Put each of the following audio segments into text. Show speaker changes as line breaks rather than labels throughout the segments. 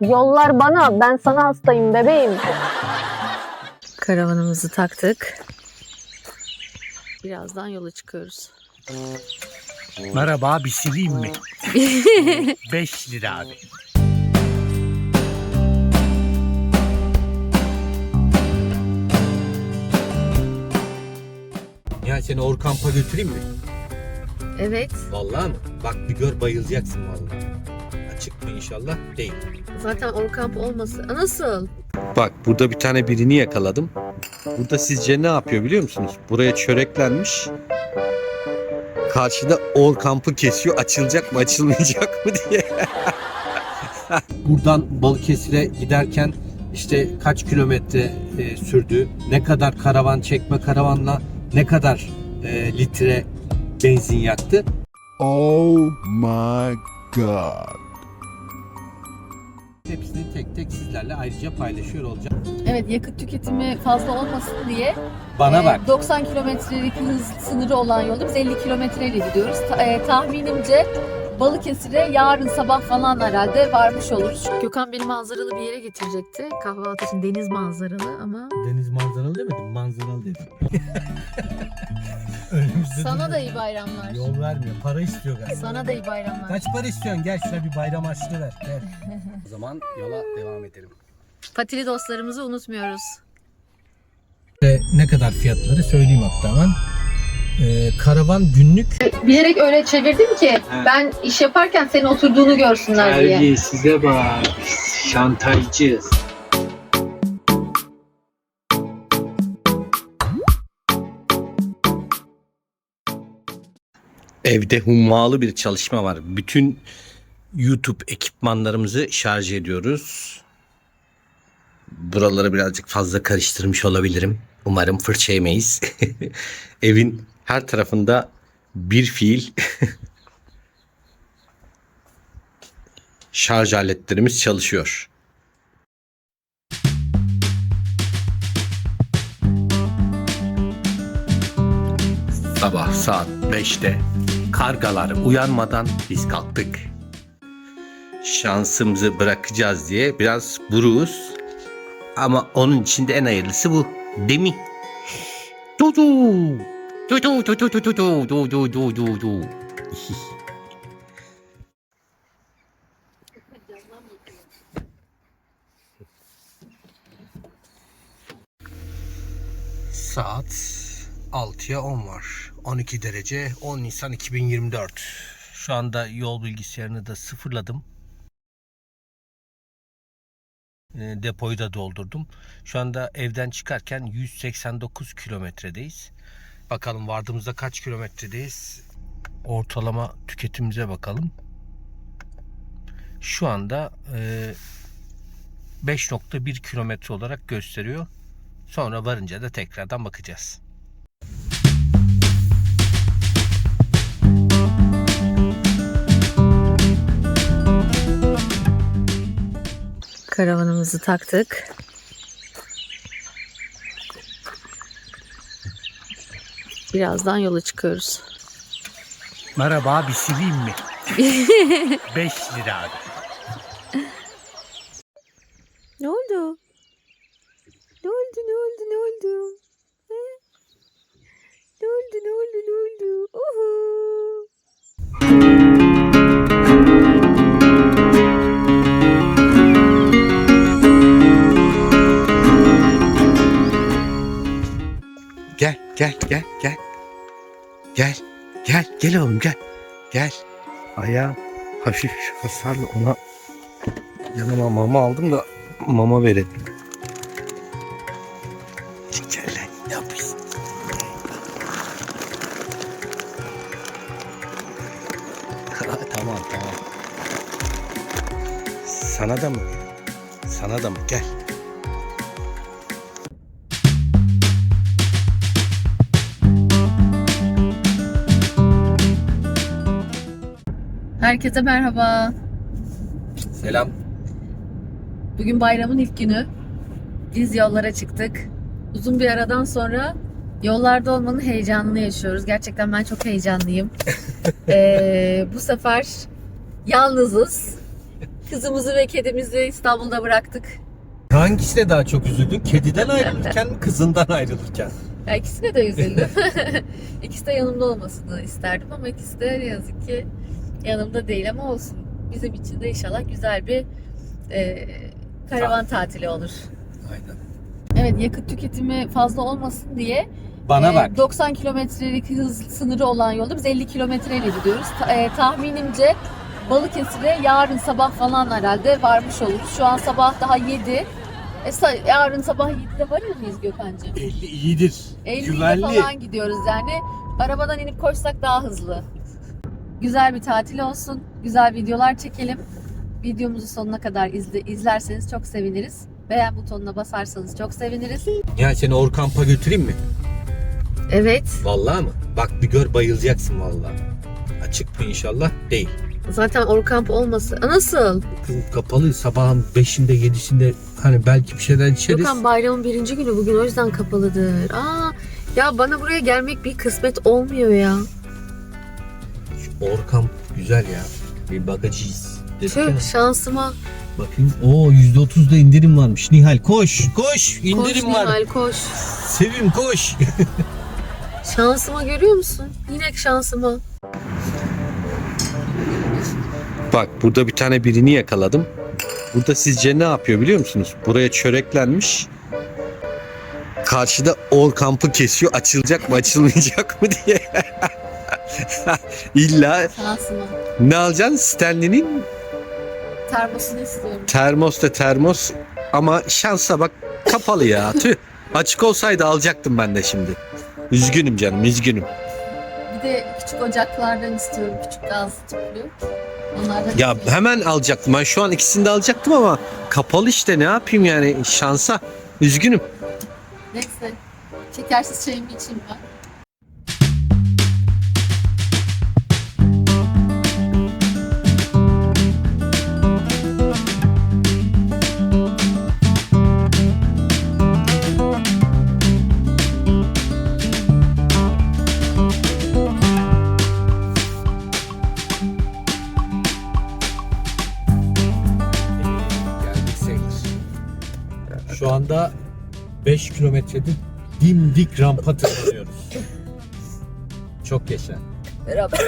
Yollar bana, ben sana hastayım bebeğim.
Karavanımızı taktık. Birazdan yola çıkıyoruz.
Merhaba bir sileyim mi? 5 lira abi.
Ya seni Orkamp'a götüreyim mi?
Evet.
Vallahi mı? Bak bir gör bayılacaksın vallahi. Açık mı inşallah? Değil.
Zaten Orkamp olması. Nasıl?
Bak burada bir tane birini yakaladım. Burada sizce ne yapıyor biliyor musunuz? Buraya çöreklenmiş. Karşıda Orkamp'ı kesiyor. Açılacak mı açılmayacak mı diye. Buradan Balıkesir'e giderken işte kaç kilometre e, sürdü, ne kadar karavan çekme karavanla ne kadar e, litre benzin yaktı.
Oh my god.
Hepsini tek tek sizlerle ayrıca paylaşıyor olacağım.
Evet yakıt tüketimi fazla olmasın diye
Bana
e,
bak.
90 kilometrelik hız sınırı olan yolda biz 50 kilometreyle gidiyoruz. Ta- e, tahminimce Balıkesir'e yarın sabah falan herhalde varmış oluruz. Gökhan beni manzaralı bir yere getirecekti. Kahvaltı için deniz manzaralı ama
Deniz manzaralı demedim, manzaralı dedim. Önümüzde
sana
duruyor.
da iyi bayramlar.
Yol vermiyor, para istiyor galiba.
Sana da iyi bayramlar.
Kaç para istiyorsun? Gel şuna bir bayram harçlığı ver. Gel. o zaman yola devam edelim.
Patili dostlarımızı unutmuyoruz.
ne kadar fiyatları söyleyeyim hatta ben. Ee, karavan günlük
Bilerek öyle çevirdim ki ben iş yaparken senin oturduğunu görsünler diye.
size bak. Şantajcı. Evde hummalı bir çalışma var. Bütün YouTube ekipmanlarımızı şarj ediyoruz. Buraları birazcık fazla karıştırmış olabilirim. Umarım fırça yemeyiz. Evin her tarafında bir fiil şarj aletlerimiz çalışıyor. Sabah saat 5'te kargalar uyanmadan biz kalktık. Şansımızı bırakacağız diye biraz buruğuz. Ama onun içinde en hayırlısı bu. Değil mi? Du du. Du du du du du du du du du du du. Saat 6'ya 10 var. 12 derece 10 Nisan 2024. Şu anda yol bilgisayarını da sıfırladım. E, Depoyu da doldurdum. Şu anda evden çıkarken 189 kilometredeyiz. Bakalım vardığımızda kaç kilometredeyiz? Ortalama tüketimimize bakalım. Şu anda e, 5.1 kilometre olarak gösteriyor. Sonra varınca da tekrardan bakacağız.
Karavanımızı taktık. Birazdan yola çıkıyoruz.
Merhaba bir sileyim mi? 5 lira abi.
Gel, gel, gel, gel. Gel, oğlum gel. Gel. Ayağı hafif hasarlı ona yanıma mama aldım da mama verelim. Gel lan, ne tamam, tamam. Sana da mı? Sana da mı? Gel.
Herkese merhaba.
Selam.
Bugün bayramın ilk günü. Biz yollara çıktık. Uzun bir aradan sonra yollarda olmanın heyecanını yaşıyoruz. Gerçekten ben çok heyecanlıyım. Ee, bu sefer yalnızız. Kızımızı ve kedimizi İstanbul'da bıraktık.
Hangisine daha çok üzüldün? Kediden ayrılırken mi kızından ayrılırken?
Ya ikisine de üzüldüm. ikisi de yanımda olmasını isterdim ama ikisi de ne yazık ki yanımda değil ama olsun. Bizim için de inşallah güzel bir e, karavan tatili olur.
Aynen.
Evet yakıt tüketimi fazla olmasın diye
Bana
e,
bak.
90 kilometrelik hız sınırı olan yolda biz 50 kilometreyle gidiyoruz. Ta- e, tahminimce Balıkesir'e yarın sabah falan herhalde varmış oluruz. Şu an sabah daha 7. E, sa- yarın sabah 7'de varır mıyız Gökhan'cığım?
50 iyidir.
50 ile
Güvenli.
falan gidiyoruz yani. Arabadan inip koşsak daha hızlı. Güzel bir tatil olsun. Güzel videolar çekelim. Videomuzu sonuna kadar izle, izlerseniz çok seviniriz. Beğen butonuna basarsanız çok seviniriz.
Ya seni Orkamp'a götüreyim mi?
Evet.
Vallahi mı? Bak bir gör bayılacaksın vallahi. Açık mı inşallah? Değil.
Zaten Orkamp olması. Aa, Nasıl?
Kızım kapalı sabahın 5'inde 7'sinde hani belki bir şeyler içeriz.
Gökhan bayramın birinci günü bugün o yüzden kapalıdır. Aa, ya bana buraya gelmek bir kısmet olmuyor ya.
Orkamp güzel ya. Bir bakacağız. Dedik ya.
Tüh şansıma.
Bakayım. Oo %30'da indirim varmış. Nihal koş koş. indirim
koş
var.
Nihal koş.
Sevim koş.
Şansıma görüyor musun? Yine şansıma.
Bak burada bir tane birini yakaladım. Burada sizce ne yapıyor biliyor musunuz? Buraya çöreklenmiş. Karşıda Or kampı kesiyor. Açılacak mı açılmayacak mı diye. İlla
Şansıma.
ne alacaksın? Stanley'nin
Termosunu istiyorum.
termos da termos. Ama şansa bak kapalı ya. Tüh. Açık olsaydı alacaktım ben de şimdi. Üzgünüm canım üzgünüm.
Bir de küçük ocaklardan istiyorum. Küçük gaz tüplü. Onlardan
Ya
istiyorum.
hemen alacaktım. Ben şu an ikisini de alacaktım ama kapalı işte ne yapayım yani şansa. Üzgünüm.
Neyse. Şekersiz çayımı içeyim ben.
Anda 5 kilometrede dimdik rampa tırmanıyoruz. Çok yaşa.
Beraber.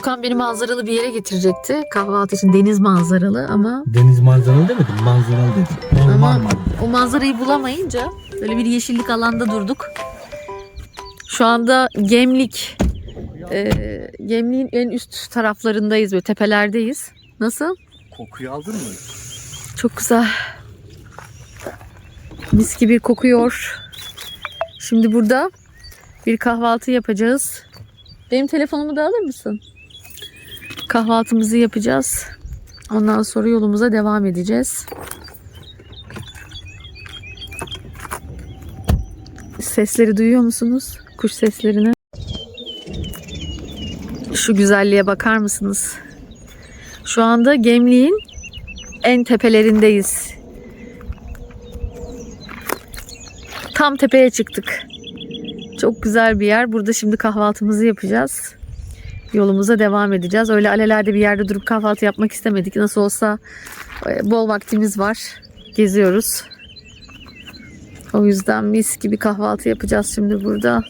Gökhan beni manzaralı bir yere getirecekti. Kahvaltı için deniz manzaralı ama
Deniz manzaralı demedim, manzaralı dedim. Normal
Ama- o manzarayı bulamayınca böyle bir yeşillik alanda durduk. Şu anda Gemlik e, Gemlik'in en üst taraflarındayız böyle tepelerdeyiz. Nasıl?
Kokuyu aldın mı?
Çok güzel. Mis gibi kokuyor. Şimdi burada bir kahvaltı yapacağız. Benim telefonumu da alır mısın? Kahvaltımızı yapacağız. Ondan sonra yolumuza devam edeceğiz. Sesleri duyuyor musunuz? Kuş seslerini. Şu güzelliğe bakar mısınız? Şu anda Gemliğin en tepelerindeyiz. Tam tepeye çıktık. Çok güzel bir yer. Burada şimdi kahvaltımızı yapacağız. Yolumuza devam edeceğiz. Öyle alelade bir yerde durup kahvaltı yapmak istemedik. Nasıl olsa e, bol vaktimiz var. Geziyoruz. O yüzden mis gibi kahvaltı yapacağız şimdi burada.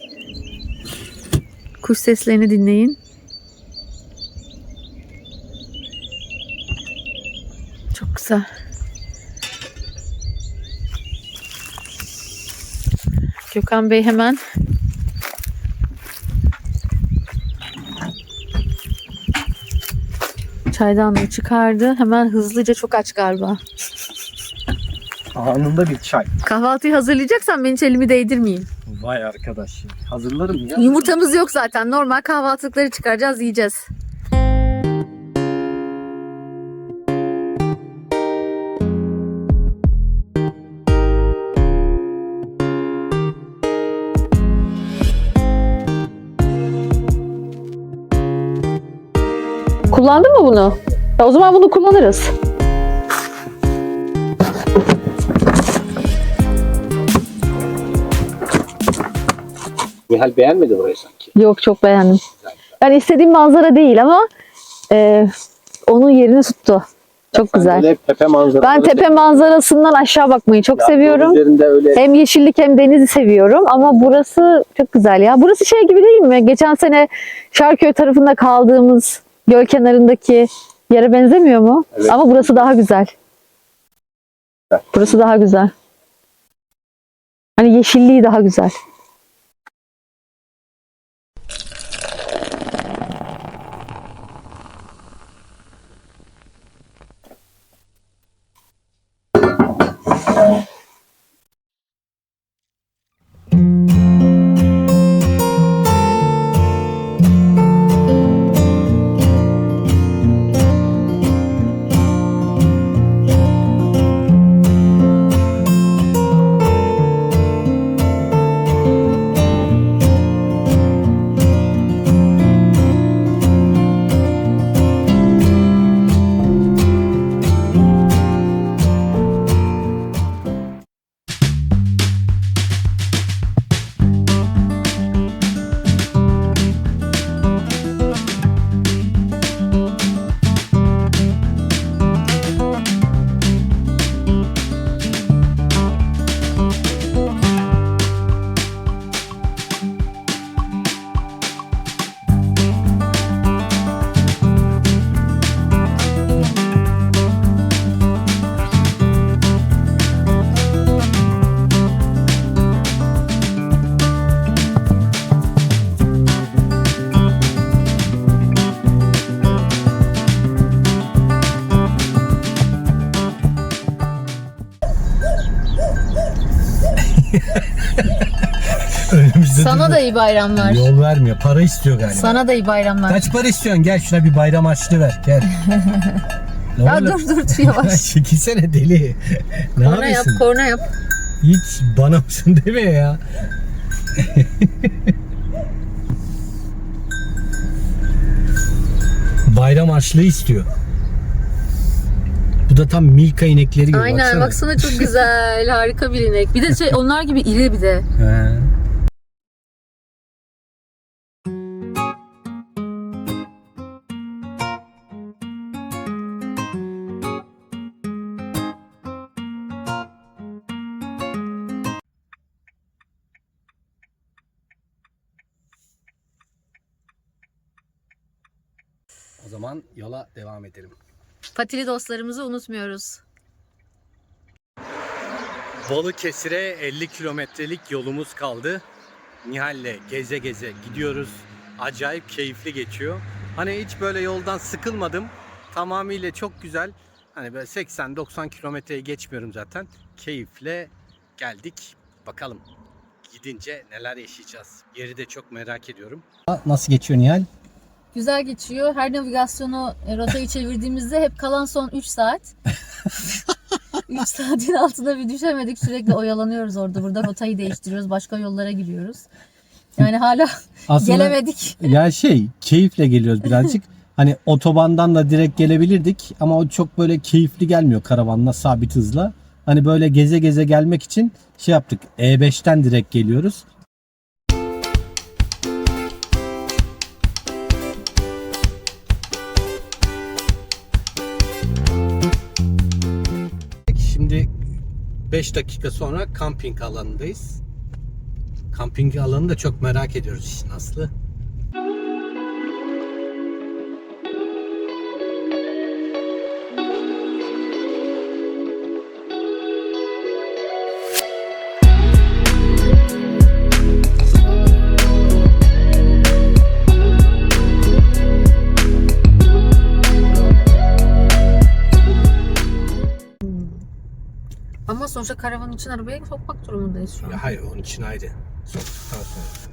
Kuş seslerini dinleyin. Çok güzel. Gökhan Bey hemen çaydanlığı çıkardı. Hemen hızlıca çok aç galiba.
Anında bir çay.
Kahvaltıyı hazırlayacaksan ben hiç elimi değdirmeyeyim.
Vay arkadaş. Hazırlarım ya.
Yumurtamız yok zaten. Normal kahvaltılıkları çıkaracağız, yiyeceğiz.
Kullandın mı bunu? Ya o zaman bunu kullanırız.
Nihal beğenmedi burayı sanki.
Yok çok beğendim. Yani istediğim manzara değil ama e, onun yerini tuttu. Çok güzel.
Tepe
Ben tepe manzarasından aşağı bakmayı çok
Ya,
seviyorum.
Öyle
Hem yeşillik hem denizi seviyorum ama burası çok güzel ya. Burası şey gibi değil mi? Geçen sene Şarköy tarafında kaldığımız göl kenarındaki yere benzemiyor mu?
Evet.
Ama burası daha güzel.
Evet.
Burası daha güzel. Hani yeşilliği daha güzel.
önümüzde
Sana da iyi bayramlar.
yol vermiyor. Para istiyor galiba.
Sana da iyi bayramlar.
Kaç para istiyorsun? Gel şuna bir bayram harçlığı ver. Gel. ne
Ya
oluyor?
dur dur dur yavaş.
Çekilsene deli. ne
korna yap,
yapıyorsun?
korna yap.
Hiç bana mısın deme ya. Bayram harçlığı istiyor. Da tam Milka inekleri gibi.
Aynen
baksana.
baksana çok güzel. Harika bir inek. Bir de şey onlar gibi iri bir de.
He. O zaman yola devam edelim.
Patili dostlarımızı unutmuyoruz.
Balıkesir'e 50 kilometrelik yolumuz kaldı. Nihal'le geze geze gidiyoruz. Acayip keyifli geçiyor. Hani hiç böyle yoldan sıkılmadım. Tamamıyla çok güzel. Hani böyle 80-90 kilometreyi geçmiyorum zaten. Keyifle geldik. Bakalım gidince neler yaşayacağız. Yeri de çok merak ediyorum. Nasıl geçiyor Nihal?
Güzel geçiyor. Her navigasyonu e, rotayı çevirdiğimizde hep kalan son 3 saat. 3 saatin altına bir düşemedik. Sürekli oyalanıyoruz orada burada. Rotayı değiştiriyoruz. Başka yollara giriyoruz. Yani hala gelemedik.
Ya şey keyifle geliyoruz birazcık. hani otobandan da direkt gelebilirdik ama o çok böyle keyifli gelmiyor karavanla sabit hızla. Hani böyle geze geze gelmek için şey yaptık. E5'ten direkt geliyoruz.
5 dakika sonra kamping alanındayız. Kamping alanını da çok merak ediyoruz işin aslı.
Sonuçta karavan için arabaya sokmak durumundayız şu an.
Ya hayır onun için ayrı.
Soktuktan sonra.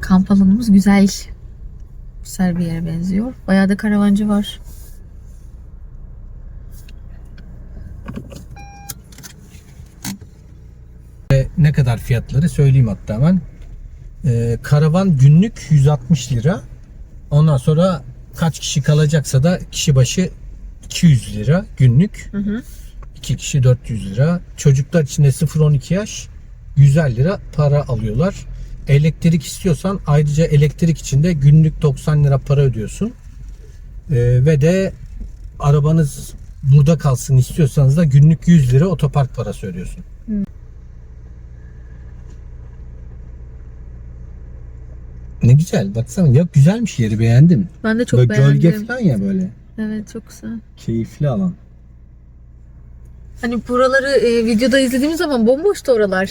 Kamp alanımız güzel. Güzel bir yere benziyor. Bayağı da karavancı var.
ne kadar fiyatları söyleyeyim hatta hemen. Ee, karavan günlük 160 lira. Ondan sonra kaç kişi kalacaksa da kişi başı 200 lira günlük.
Hı hı.
2 kişi 400 lira. Çocuklar için de 0-12 yaş 150 lira para alıyorlar. Elektrik istiyorsan ayrıca elektrik için de günlük 90 lira para ödüyorsun. Ee, ve de arabanız burada kalsın istiyorsanız da günlük 100 lira otopark parası ödüyorsun. Ne güzel baksana ya güzelmiş yeri beğendim.
Ben de çok
böyle
beğendim.
gölge falan ya böyle.
Evet çok güzel.
Keyifli alan.
Hani buraları e, videoda izlediğimiz zaman bomboştu oralar.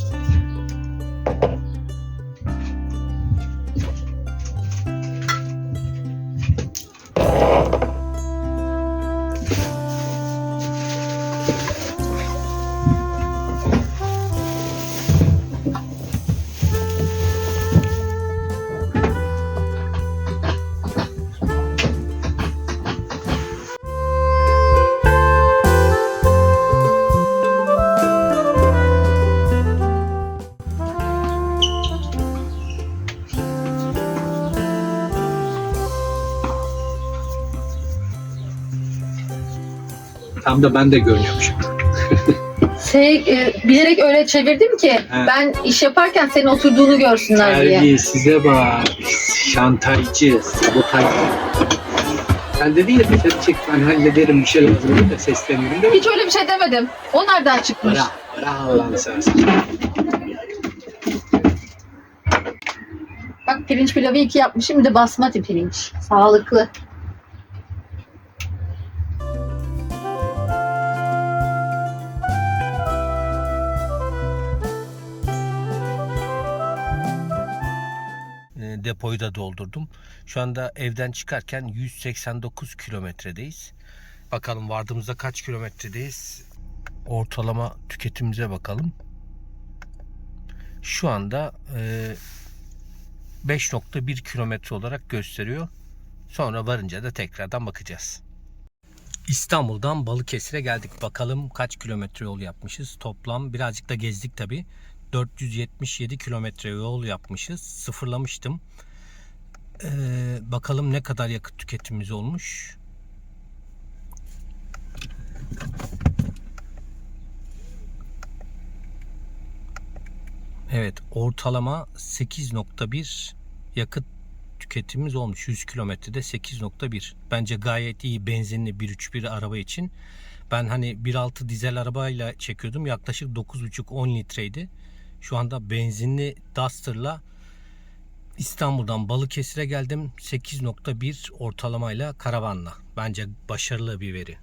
Tam da ben de görünüyormuşum.
Şey e, bilerek öyle çevirdim ki ben iş yaparken senin oturduğunu görsünler diye.
size bak. Şantajcı, sabotajcı. Sen dedin ya dışarı çık ben hallederim bir şey lazım da sesleniyorum değil mi?
Hiç öyle bir şey demedim. O nereden çıkmış?
Bırak, bırak Allah'ını seversen.
Bak pirinç pilavı iki yapmışım bir de basmati pirinç. Sağlıklı.
E, depoyu da doldurdum. Şu anda evden çıkarken 189 kilometredeyiz. Bakalım vardığımızda kaç kilometredeyiz? Ortalama tüketimimize bakalım. Şu anda e, 5.1 kilometre olarak gösteriyor. Sonra varınca da tekrardan bakacağız. İstanbul'dan Balıkesir'e geldik. Bakalım kaç kilometre yol yapmışız. Toplam birazcık da gezdik tabi. 477 kilometre yol yapmışız. Sıfırlamıştım. Ee, bakalım ne kadar yakıt tüketimimiz olmuş. Evet ortalama 8.1 yakıt tüketimimiz olmuş. 100 kilometrede 8.1. Bence gayet iyi benzinli 1.3.1 araba için. Ben hani 1.6 dizel arabayla çekiyordum. Yaklaşık 9.5-10 litreydi. Şu anda benzinli Duster'la İstanbul'dan Balıkesir'e geldim. 8.1 ortalamayla karavanla. Bence başarılı bir veri.